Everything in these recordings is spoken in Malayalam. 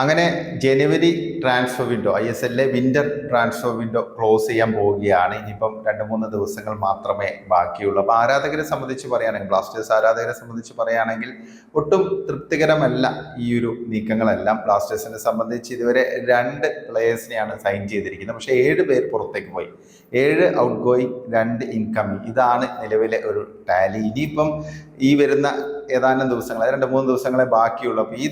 അങ്ങനെ January transfer window I S എല്ലിലെ winter transfer window close ചെയ്യാൻ പോവുകയാണ്. ഇനിയിപ്പം രണ്ട് മൂന്ന് ദിവസങ്ങൾ മാത്രമേ ബാക്കിയുള്ളൂ. അപ്പോൾ ആരാധകരെ സംബന്ധിച്ച് പറയുകയാണെങ്കിൽ ബ്ലാസ്റ്റേഴ്സ് ആരാധകരെ സംബന്ധിച്ച് പറയുകയാണെങ്കിൽ ഒട്ടും തൃപ്തികരമല്ല ഈ ഒരു നീക്കങ്ങളെല്ലാം. ബ്ലാസ്റ്റേഴ്സിനെ സംബന്ധിച്ച് ഇതുവരെ രണ്ട് പ്ലേയേഴ്സിനെയാണ് സൈൻ ചെയ്തിരിക്കുന്നത്. പക്ഷേ ഏഴ് പേർ പുറത്തേക്ക് പോയി. ഏഴ് ഔട്ട് ഗോയിങ് രണ്ട് ഇൻകമിങ് ഇതാണ് നിലവിലെ ഒരു ടാലി ഇനിയിപ്പം ഈ വരുന്ന ഏതാനും ദിവസങ്ങൾ രണ്ട് മൂന്ന് ദിവസങ്ങളെ ബാക്കിയുള്ളൂ. അപ്പോൾ ഈ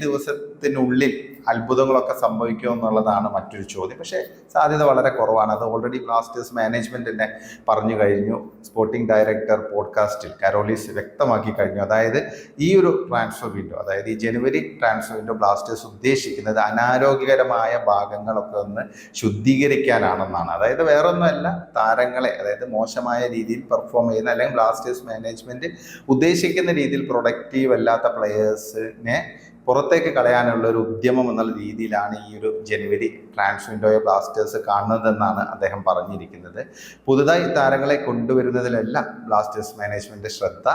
ദിവസത്തിനുള്ളിൽ അത്ഭുതങ്ങളൊക്കെ സംഭവിക്കുമോ എന്നുള്ളതാണ് മറ്റൊരു ചോദ്യം. പക്ഷേ സാധ്യത വളരെ കുറവാണ്. അത് ഓൾറെഡി ബ്ലാസ്റ്റേഴ്സ് മാനേജ്മെന്റ് തന്നെ പറഞ്ഞു കഴിഞ്ഞു. സ്പോർട്ടിംഗ് ഡയറക്ടർ പോഡ്കാസ്റ്റിൽ കരോളീസ് വ്യക്തമാക്കി കഴിഞ്ഞു. അതായത് ഈ ഒരു ട്രാൻസ്ഫർ വിൻഡോ അതായത് ഈ ജനുവരി ട്രാൻസ്ഫർ വിൻഡോ ബ്ലാസ്റ്റേഴ്സ് ഉദ്ദേശിക്കുന്നത് അനാരോഗ്യകരമായ ഭാഗങ്ങളൊക്കെ ഒന്ന് ശുദ്ധീകരിക്കാനാണെന്നാണ്. അതായത് വേറൊന്നുമല്ല താരങ്ങളെ അതായത് മോശമായ രീതിയിൽ പെർഫോം ചെയ്യുന്ന അല്ലെങ്കിൽ ബ്ലാസ്റ്റേഴ്സ് മാനേജ്മെന്റ് ഉദ്ദേശിക്കുന്ന രീതിയിൽ പ്രൊഡക്റ്റീവ് അല്ലാത്ത പ്ലെയേഴ്സിനെ പുറത്തേക്ക് കളയാനുള്ള ഒരു ഉദ്യമം എന്നുള്ള രീതിയിലാണ് ഈ ഒരു ജനുവരി ട്രാൻസ് വിൻഡോയെ ബ്ലാസ്റ്റേഴ്സ് കാണുന്നതെന്നാണ് അദ്ദേഹം പറഞ്ഞിരിക്കുന്നത്. പുതുതായി താരങ്ങളെ കൊണ്ടുവരുന്നതിലെല്ലാം ബ്ലാസ്റ്റേഴ്സ് മാനേജ്മെന്റ് ശ്രദ്ധ.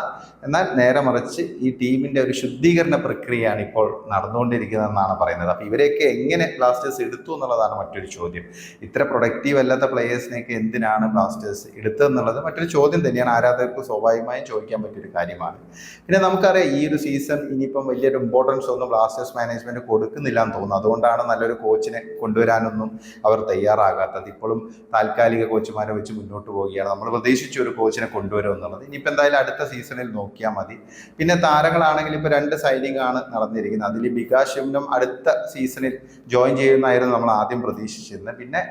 എന്നാൽ നേരെ മറിച്ച് ഈ ടീമിന്റെ ഒരു ശുദ്ധീകരണ പ്രക്രിയയാണ് ഇപ്പോൾ നടന്നുകൊണ്ടിരിക്കുന്നതെന്നാണ് പറയുന്നത്. അപ്പോൾ ഇവരെയൊക്കെ എങ്ങനെ ബ്ലാസ്റ്റേഴ്സ് എടുത്തു എന്നുള്ളതാണ് മറ്റൊരു ചോദ്യം. ഇത്ര പ്രൊഡക്റ്റീവ് അല്ലാത്ത പ്ലേയേഴ്സിനെയൊക്കെ എന്തിനാണ് ബ്ലാസ്റ്റേഴ്സ് എടുത്തതെന്നുള്ളത് മറ്റൊരു ചോദ്യം തന്നെയാണ്. ആരാധകർക്ക് സ്വാഭാവികമായും ചോദിക്കാൻ പറ്റിയൊരു കാര്യമാണ്. പിന്നെ നമുക്കറിയാം ഈ ഒരു സീസൺ ഇനിയിപ്പം വലിയൊരു ഇമ്പോർട്ടൻസ് ഒന്നും ബ്ലാസ്റ്റേഴ്സ് മാനേജ്മെന്റ് കൊടുക്കുന്നില്ല എന്ന് തോന്നുന്നു. അതുകൊണ്ടാണ് നല്ലൊരു കോച്ചിനെ കൊണ്ടുവരാനൊന്നും അവർ തയ്യാറാകാത്തത്. ഇപ്പോഴും താൽക്കാലിക കോച്ചുമാരെ വെച്ച് മുന്നോട്ട് പോവുകയാണ്. നമ്മൾ പ്രതീക്ഷിച്ച ഒരു കോച്ചിനെ കൊണ്ടുവരും എന്നുള്ളത്. ഇനിയിപ്പോൾ എന്തായാലും അടുത്ത സീസണിൽ നോക്കിയാൽ മതി. പിന്നെ താരങ്ങളാണെങ്കിൽ ഇപ്പോൾ രണ്ട് സൈനിങ് ആണ് നടന്നിരിക്കുന്നത്. അതിൽ ബികാശ് ശിവനും അടുത്ത സീസണിൽ ജോയിൻ ചെയ്യുന്നതായിരുന്നു നമ്മൾ ആദ്യം പ്രതീക്ഷിച്ചിരുന്നത്. പിന്നെ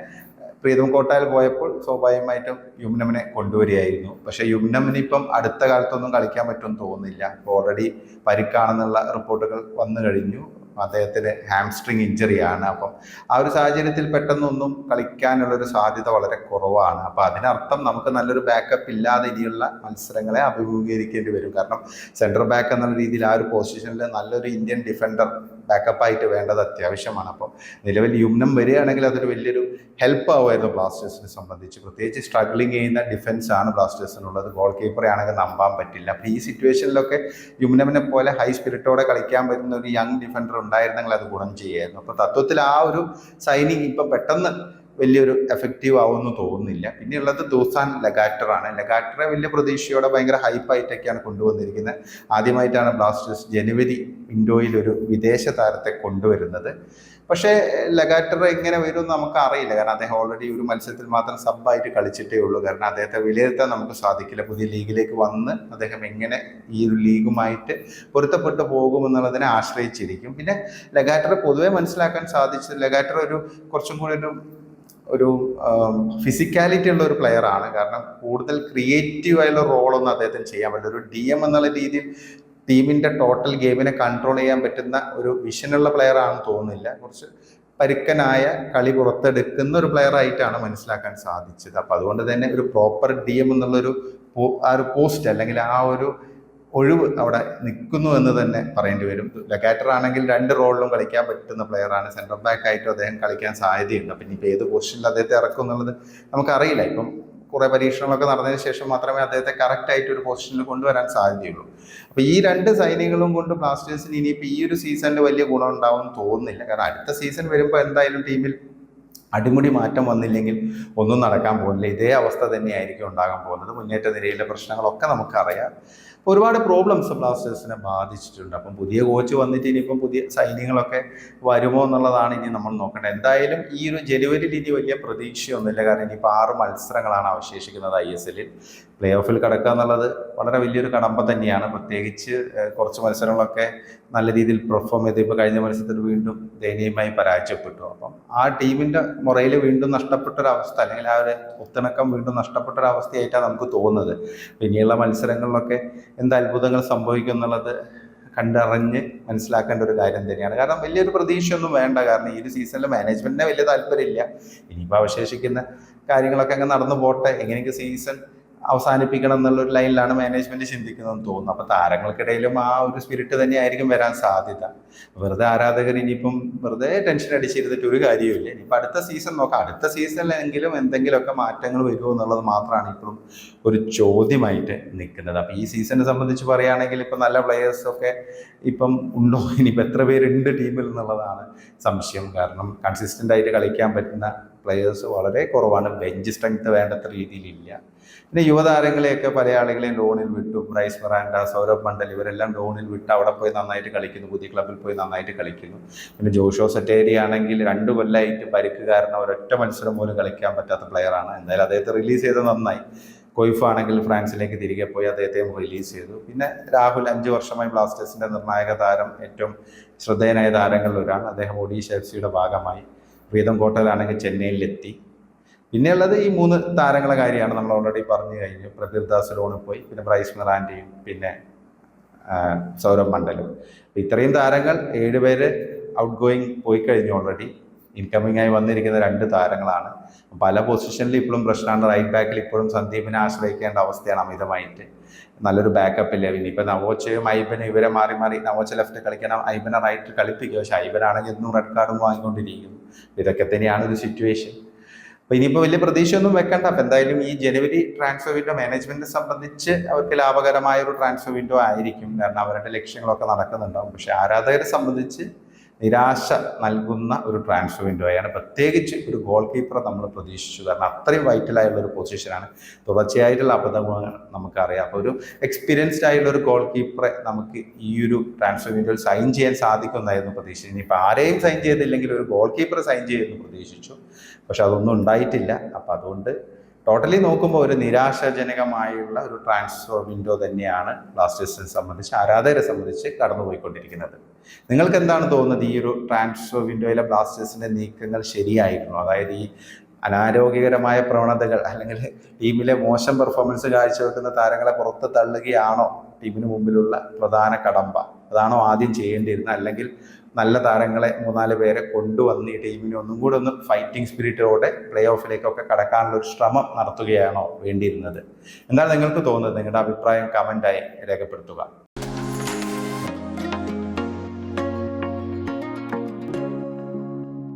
പ്രീതം കോട്ടായിൽ പോയപ്പോൾ സ്വാഭാവികമായിട്ടും യുമ്നമിനെ കൊണ്ടുവരികയായിരുന്നു. പക്ഷേ യുമ്നമിന് ഇപ്പം അടുത്ത കാലത്തൊന്നും കളിക്കാൻ പറ്റുമെന്ന് തോന്നുന്നില്ല. ഇപ്പോൾ ഓൾറെഡി പരിക്കാണെന്നുള്ള റിപ്പോർട്ടുകൾ വന്നു കഴിഞ്ഞു. അദ്ദേഹത്തിന് ഹാംസ്ട്രിങ് ആണ്. അപ്പം ആ ഒരു സാഹചര്യത്തിൽ പെട്ടെന്നൊന്നും കളിക്കാനുള്ളൊരു സാധ്യത വളരെ കുറവാണ്. അപ്പം അതിനർത്ഥം നമുക്ക് നല്ലൊരു ബാക്കപ്പ് ഇല്ലാതെ ഇനിയുള്ള മത്സരങ്ങളെ അഭിമുഖീകരിക്കേണ്ടി വരും. കാരണം സെൻട്രൽ ബാക്ക് എന്നുള്ള രീതിയിൽ ആ ഒരു പൊസിഷനിൽ നല്ലൊരു ഇന്ത്യൻ ഡിഫൻഡർ ബാക്കപ്പായിട്ട് വേണ്ടത് അത്യാവശ്യമാണ്. അപ്പോൾ നിലവിൽ യുമ്നം വരികയാണെങ്കിൽ അതൊരു വലിയൊരു ഹെൽപ്പ് ആവുമായിരുന്നു ബ്ലാസ്റ്റേഴ്സിനെ സംബന്ധിച്ച്. പ്രത്യേകിച്ച് സ്ട്രഗ്ലിംഗ് ചെയ്യുന്ന ഡിഫൻസ് ആണ് ബ്ലാസ്റ്റേഴ്സിനുള്ളത്. ഗോൾ കീപ്പറെ ആണെങ്കിൽ നമ്പാൻ പറ്റില്ല. അപ്പോൾ ഈ സിറ്റുവേഷനിലൊക്കെ യുമ്നമിനെ പോലെ ഹൈ സ്പിരിറ്റോടെ കളിക്കാൻ പറ്റുന്ന ഒരു യങ് ഡിഫൻഡർ ഉണ്ടായിരുന്നെങ്കിൽ അത് ഗുണം ചെയ്യായിരുന്നു. അപ്പോൾ തത്വത്തിൽ ആ ഒരു സൈനിങ് ഇപ്പം പെട്ടെന്ന് വലിയൊരു എഫക്റ്റീവ് ആവുമെന്ന് തോന്നുന്നില്ല. പിന്നെയുള്ളത് ദൂസാൻ ലഗാറ്ററാണ്. ലഗാറ്ററെ വലിയ പ്രതീക്ഷയോടെ ഭയങ്കര ഹൈപ്പായിട്ടൊക്കെയാണ് കൊണ്ടുവന്നിരിക്കുന്നത്. ആദ്യമായിട്ടാണ് ബ്ലാസ്റ്റേഴ്സ് ജനുവരി വിൻഡോയിൽ ഒരു വിദേശ താരത്തെ കൊണ്ടുവരുന്നത്. പക്ഷേ ലഗാറ്റർ എങ്ങനെ വരും നമുക്ക് അറിയില്ല കാരണം അദ്ദേഹം ഓൾറെഡി ഒരു മത്സരത്തിൽ മാത്രം സബ്ബായിട്ട് കളിച്ചിട്ടേ ഉള്ളൂ. കാരണം അദ്ദേഹത്തെ വിലയിരുത്താൻ നമുക്ക് സാധിക്കില്ല. പുതിയ ലീഗിലേക്ക് വന്ന് അദ്ദേഹം എങ്ങനെ ഈ ഒരു ലീഗുമായിട്ട് പൊരുത്തപ്പെട്ടു പോകുമെന്നുള്ളതിനെ ആശ്രയിച്ചിരിക്കും. പിന്നെ ലഗാറ്ററെ പൊതുവെ മനസ്സിലാക്കാൻ സാധിച്ചത് ലഗാറ്റർ ഒരു കുറച്ചും കൂടി ഒരു ഒരു ഫിസിക്കാലിറ്റി ഉള്ള ഒരു പ്ലെയർ ആണ്. കാരണം കൂടുതൽ ക്രിയേറ്റീവ് ആയുള്ള റോളൊന്നും അദ്ദേഹത്തിന് ചെയ്യാൻ പറ്റില്ല. ഒരു ഡി എം എന്നുള്ള രീതിയിൽ ടീമിന്റെ ടോട്ടൽ ഗെയിമിനെ കൺട്രോൾ ചെയ്യാൻ പറ്റുന്ന ഒരു വിഷനുള്ള പ്ലെയർ ആണെന്ന് തോന്നുന്നില്ല. കുറച്ച് പരുക്കനായ കളി പുറത്തെടുക്കുന്ന ഒരു പ്ലെയർ ആയിട്ടാണ് മനസ്സിലാക്കാൻ സാധിച്ചത്. അപ്പൊ അതുകൊണ്ട് തന്നെ ഒരു പ്രോപ്പർ ഡി എം എന്നുള്ളൊരു ആ ഒരു പോസ്റ്റ് അല്ലെങ്കിൽ ആ ഒരു ഒഴിവ് അവിടെ നിൽക്കുന്നു എന്ന് തന്നെ പറയേണ്ടി വരും. ലഗാറ്റർ ആണെങ്കിൽ രണ്ട് റോളിലും കളിക്കാൻ പറ്റുന്ന പ്ലെയറാണ് സെൻട്രൽ ബാക്ക് ആയിട്ടും അദ്ദേഹം കളിക്കാൻ സാധ്യതയുണ്ട്. അപ്പം ഇനിയിപ്പോൾ ഏത് പൊസിഷനിൽ അദ്ദേഹത്തെ ഇറക്കും എന്നുള്ളത് നമുക്കറിയില്ല. ഇപ്പം കുറെ പരീക്ഷണങ്ങളൊക്കെ നടന്നതിന് ശേഷം മാത്രമേ അദ്ദേഹത്തെ കറക്റ്റ് ആയിട്ട് ഒരു പൊസിഷനിൽ കൊണ്ടുവരാൻ സാധ്യതയുള്ളൂ. അപ്പോൾ ഈ രണ്ട് സൈനികളും കൊണ്ട് ബ്ലാസ്റ്റേഴ്സിന് ഇനിയിപ്പോൾ ഈ ഒരു സീസണിൽ വലിയ ഗുണം ഉണ്ടാവും തോന്നുന്നില്ല. കാരണം അടുത്ത സീസൺ വരുമ്പോൾ എന്തായാലും ടീമിൽ അടിമുടി മാറ്റം വന്നില്ലെങ്കിൽ ഒന്നും നടക്കാൻ പോകുന്നില്ല ഇതേ അവസ്ഥ തന്നെയായിരിക്കും ഉണ്ടാകാൻ പോകുന്നത്. മുന്നേറ്റ നിരയിലെ പ്രശ്നങ്ങളൊക്കെ നമുക്കറിയാം. ഒരുപാട് പ്രോബ്ലംസ് ബ്ലാസ്റ്റേഴ്സിനെ ബാധിച്ചിട്ടുണ്ട്. അപ്പം പുതിയ കോച്ച് വന്നിട്ട് ഇനിയിപ്പം പുതിയ സൈന്യങ്ങളൊക്കെ വരുമോ എന്നുള്ളതാണ് ഇനി നമ്മൾ നോക്കേണ്ടത്. എന്തായാലും ഈ ഒരു ജനുവരി ഇനി വലിയ പ്രതീക്ഷയൊന്നുമില്ല. കാരണം ഇനിയിപ്പോൾ ആറ് മത്സരങ്ങളാണ് അവശേഷിക്കുന്നത് ഐ എസ് എല്ലിൽ പ്ലേ ഓഫിൽ കിടക്കുക എന്നുള്ളത് വളരെ വലിയൊരു കടമ്പ തന്നെയാണ്. പ്രത്യേകിച്ച് കുറച്ച് മത്സരങ്ങളൊക്കെ നല്ല രീതിയിൽ പെർഫോം ചെയ്ത് ഇപ്പോൾ കഴിഞ്ഞ മത്സരത്തിൽ വീണ്ടും ദയനീയമായി പരാജയപ്പെട്ടു. അപ്പം ആ ടീമിന്റെ മുറയിൽ വീണ്ടും നഷ്ടപ്പെട്ട ഒരു അവസ്ഥ അല്ലെങ്കിൽ ആ ഒരു ഒത്തിണക്കം വീണ്ടും അവസ്ഥയായിട്ടാണ് നമുക്ക് തോന്നുന്നത്. ഇനിയുള്ള മത്സരങ്ങളിലൊക്കെ എന്ത് അത്ഭുതങ്ങൾ സംഭവിക്കും എന്നുള്ളത് കണ്ടറിഞ്ഞ് മനസ്സിലാക്കേണ്ട ഒരു കാര്യം തന്നെയാണ്. കാരണം വലിയൊരു പ്രതീക്ഷയൊന്നും വേണ്ട. കാരണം ഈ ഒരു സീസണിൽ മാനേജ്മെന്റിനെ വലിയ താല്പര്യമില്ല. ഇനിയിപ്പോൾ അവശേഷിക്കുന്ന കാര്യങ്ങളൊക്കെ അങ്ങ് നടന്നു പോട്ടെ. എങ്ങനെയൊക്കെ സീസൺ അവസാനിപ്പിക്കണം എന്നുള്ള ഒരു ലൈനിലാണ് മാനേജ്മെന്റ് ചിന്തിക്കുന്നതെന്ന് തോന്നുന്നു. അപ്പൊ താരങ്ങൾക്കിടയിലും ആ ഒരു സ്പിരിറ്റ് തന്നെയായിരിക്കും വരാൻ സാധ്യത. വെറുതെ ആരാധകർ ഇനിയിപ്പം വെറുതെ ടെൻഷൻ അടിച്ചിരുന്നിട്ട് ഒരു കാര്യമില്ല ഇനിയിപ്പോൾ അടുത്ത സീസൺ നോക്കാം. അടുത്ത സീസണിലെങ്കിലും എന്തെങ്കിലുമൊക്കെ മാറ്റങ്ങൾ വരുമോ എന്നുള്ളത് മാത്രമാണ് ഇപ്പോഴും ഒരു ചോദ്യമായിട്ട് നിൽക്കുന്നത്. അപ്പം ഈ സീസണിനെ സംബന്ധിച്ച് പറയുകയാണെങ്കിൽ ഇപ്പം നല്ല പ്ലെയേഴ്സൊക്കെ ഇപ്പം ഉണ്ടോ? ഇനിയിപ്പോൾ എത്ര പേരുണ്ട് ടീമിൽ എന്നുള്ളതാണ് സംശയം. കാരണം കൺസിസ്റ്റന്റ് ആയിട്ട് കളിക്കാൻ പറ്റുന്ന പ്ലെയേഴ്സ് വളരെ കുറവാണ്. ബെഞ്ച് സ്ട്രെങ്ത് വേണ്ടത്ര രീതിയിലില്ല. പിന്നെ യുവതാരങ്ങളെയൊക്കെ പല ആളുകളെയും ലോണിൽ വിട്ടു. ബ്രൈസ് മൊറാൻഡ സൗരഭ് മണ്ഡൽ ഇവരെല്ലാം ലോണിൽ വിട്ട് അവിടെ പോയി നന്നായിട്ട് കളിക്കുന്നു. പുതിയ ക്ലബിൽ പോയി നന്നായിട്ട് കളിക്കുന്നു. പിന്നെ ജോഷോ സെറ്റേരി ആണെങ്കിൽ രണ്ട് കൊല്ലമായിട്ട് പരിക്ക് കാരണം ഒരൊറ്റ മത്സരം പോലും കളിക്കാൻ പറ്റാത്ത പ്ലെയറാണ് എന്തായാലും അദ്ദേഹത്തെ റിലീസ് ചെയ്ത് നന്നായി. കൊയ്ഫ് ആണെങ്കിൽ ഫ്രാൻസിലേക്ക് തിരികെ പോയി അദ്ദേഹത്തെ റിലീസ് ചെയ്തു. പിന്നെ രാഹുൽ അഞ്ച് വർഷമായി ബ്ലാസ്റ്റേഴ്സിന്റെ നിർണായക താരം ഏറ്റവും ശ്രദ്ധേയനായ താരങ്ങളിൽ ഒരാൾ അദ്ദേഹം ഒഡീഷ എഫ് സിയുടെ ഭാഗമായി. പ്രീതം കോട്ടയിലാണെങ്കിൽ ചെന്നൈയിലെത്തി. പിന്നെയുള്ളത് ഈ മൂന്ന് താരങ്ങളെ കാര്യമാണ് നമ്മൾ ഓൾറെഡി പറഞ്ഞു കഴിഞ്ഞു. പ്രബീർ ദാസ് ലോണിൽ പോയി പിന്നെ ബ്രൈസ് മിറാന്റെയും പിന്നെ സൗരഭ് മണ്ഡലും. ഇത്രയും താരങ്ങൾ ഏഴുപേര് ഔട്ട് ഗോയിങ് പോയി കഴിഞ്ഞു ഓൾറെഡി ഇൻകമിംഗ് ആയി വന്നിരിക്കുന്ന രണ്ട് താരങ്ങളാണ്. പല പൊസിഷനിൽ ഇപ്പോഴും പ്രശ്നമാണ്. റൈറ്റ് ബാക്കിൽ ഇപ്പോഴും സന്ദീപിനെ ആശ്രയിക്കേണ്ട അവസ്ഥയാണ് അമിതമായിട്ട്. നല്ലൊരു ബാക്കപ്പ് ഇല്ല? പിന്നെ ഇപ്പം നവോച്ചയും ഐബനും ഇവരെ മാറി മാറി നവോച്ച ലെഫ്റ്റ് കളിക്കണം. ഐബനെ റൈറ്റ് കളിപ്പിക്കുക പക്ഷെ ഐബനാണെങ്കിൽ എന്നും റെഡ് കാർഡും വാങ്ങിക്കൊണ്ടിരിക്കുന്നു. ഇതൊക്കെ തന്നെയാണ് ഒരു സിറ്റുവേഷൻ അപ്പോൾ ഇനിയിപ്പോൾ വലിയ പ്രതീക്ഷയൊന്നും വെക്കണ്ട. അപ്പം എന്തായാലും ഈ ജനുവരി ട്രാൻസ്ഫർ വിൻഡോ മാനേജ്മെന്റിനെ സംബന്ധിച്ച് അവർക്ക് ലാഭകരമായ ഒരു ട്രാൻസ്ഫർ വിൻഡോ ആയിരിക്കും. കാരണം അവരുടെ ലക്ഷ്യങ്ങളൊക്കെ നടക്കുന്നുണ്ടാവും. പക്ഷേ ആരാധകരെ സംബന്ധിച്ച് നിരാശ നൽകുന്ന ഒരു ട്രാൻസ്ഫർ വിൻഡോയാണ് പ്രത്യേകിച്ച് ഒരു ഗോൾ കീപ്പറെ നമ്മൾ പ്രതീക്ഷിച്ചു. കാരണം അത്രയും വൈറ്റലായുള്ള ഒരു പൊസിഷനാണ് തുടർച്ചയായിട്ടുള്ള അബദ്ധങ്ങൾ നമുക്കറിയാം. അപ്പോൾ ഒരു എക്സ്പീരിയൻസ്ഡ് ആയിട്ടുള്ള ഒരു ഗോൾ കീപ്പറെ നമുക്ക് ഈ ഒരു ട്രാൻസ്ഫർ വിൻഡോയിൽ സൈൻ ചെയ്യാൻ സാധിക്കുമെന്നായിരുന്നു പ്രതീക്ഷിച്ചത്. ഇനിയിപ്പോൾ ആരെയും സൈൻ ചെയ്തില്ലെങ്കിൽ ഒരു ഗോൾ കീപ്പറെ സൈൻ ചെയ്യുമെന്ന് പ്രതീക്ഷിച്ചു. പക്ഷെ അതൊന്നും ഉണ്ടായിട്ടില്ല. അപ്പോൾ അതുകൊണ്ട് ടോട്ടലി നോക്കുമ്പോൾ ഒരു നിരാശാജനകമായുള്ള ഒരു ട്രാൻസ്ഫർ വിൻഡോ തന്നെയാണ് ബ്ലാസ്റ്റേഴ്സിനെ സംബന്ധിച്ച് ആരാധകരെ സംബന്ധിച്ച് കടന്നുപോയിക്കൊണ്ടിരിക്കുന്നത്. നിങ്ങൾക്ക് എന്താണ് തോന്നുന്നത്? ഈ ഒരു ട്രാൻസ്ഫർ വിൻഡോയിലെ ബ്ലാസ്റ്റേഴ്സിന്റെ നീക്കങ്ങൾ ശരിയായിരുന്നു? അതായത് ഈ അനാരോഗ്യകരമായ പ്രവണതകൾ അല്ലെങ്കിൽ ടീമിലെ മോശം പെർഫോമൻസ് കാഴ്ചവെക്കുന്ന താരങ്ങളെ പുറത്ത് തള്ളുകയാണോ? ടീമിന് മുമ്പിലുള്ള പ്രധാന കടമ്പ. അതാണോ ആദ്യം ചെയ്യേണ്ടിയിരുന്നത്? അല്ലെങ്കിൽ നല്ല താരങ്ങളെ മൂന്നാൽ പേരെ കൊണ്ടുവന്ന് ഈ ടീമിനെ ഒന്നും കൂടെ ഒന്ന് ഫൈറ്റിംഗ് സ്പിരിറ്റോടെ പ്ലേ ഓഫിലേക്കൊക്കെ കടക്കാനുള്ള ഒരു ശ്രമം നടത്തുകയാണോ വേണ്ടിയിരുന്നത്? എന്താണ് നിങ്ങൾക്ക് തോന്നുന്നത്? നിങ്ങളുടെ അഭിപ്രായം കമന്റായി രേഖപ്പെടുത്തുക.